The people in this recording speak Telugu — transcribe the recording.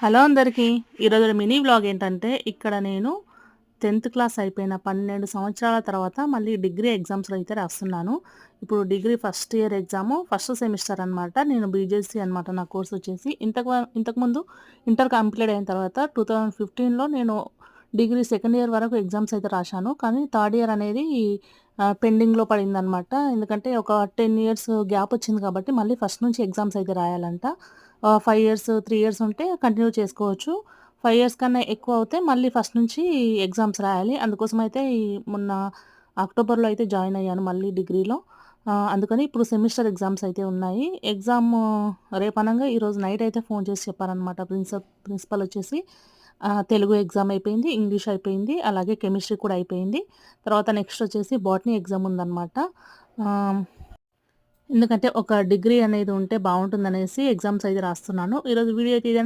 హలో అందరికీ. ఈరోజు మినీ వ్లాగ్ ఏంటంటే ఇక్కడ నేను టెన్త్ క్లాస్ అయిపోయిన పన్నెండు సంవత్సరాల తర్వాత మళ్ళీ డిగ్రీ ఎగ్జామ్స్లో అయితే రాస్తున్నాను. ఇప్పుడు degree first year exam first semester అనమాట నేను బీజేసీ అనమాట నా కోర్స్ వచ్చేసి ఇంతకు ఇంతకుముందు ఇంటర్ కంప్లీట్ అయిన తర్వాత టూ థౌజండ్ ఫిఫ్టీన్లో నేను డిగ్రీ సెకండ్ ఇయర్ వరకు ఎగ్జామ్స్ అయితే రాశాను. కానీ థర్డ్ ఇయర్ అనేది పెండింగ్లో పడిందనమాట ఎందుకంటే ఒక టెన్ ఇయర్స్ గ్యాప్ వచ్చింది కాబట్టి మళ్ళీ ఫస్ట్ నుంచి ఎగ్జామ్స్ అయితే రాయాలంట. ఫైవ్ ఇయర్స్ త్రీ ఇయర్స్ ఉంటే కంటిన్యూ చేసుకోవచ్చు. ఫైవ్ ఇయర్స్ కన్నా ఎక్కువ అవుతే మళ్ళీ ఫస్ట్ నుంచి ఎగ్జామ్స్ రాయాలి. అందుకోసం అయితే మొన్న అక్టోబర్లో అయితే జాయిన్ అయ్యాను మళ్ళీ డిగ్రీలో. అందుకని ఇప్పుడు సెమిస్టర్ ఎగ్జామ్స్ అయితే ఉన్నాయి. ఎగ్జామ్ రేపనంగా ఈరోజు నైట్ అయితే ఫోన్ చేసి చెప్పారనమాట ప్రిన్సిపల్ ప్రిన్సిపల్ వచ్చేసి. తెలుగు ఎగ్జామ్ అయిపోయింది ఇంగ్లీష్ అయిపోయింది అలాగే కెమిస్ట్రీ కూడా అయిపోయింది. తర్వాత నెక్స్ట్ వచ్చేసి బాటనీ ఎగ్జామ్ ఉందన్నమాట. ఎందుకంటే ఒక డిగ్రీ అనేది ఉంటే బాగుంటుందనేసి ఎగ్జామ్స్ అయితే రాస్తున్నాను. ఈరోజు వీడియో తీయడానికి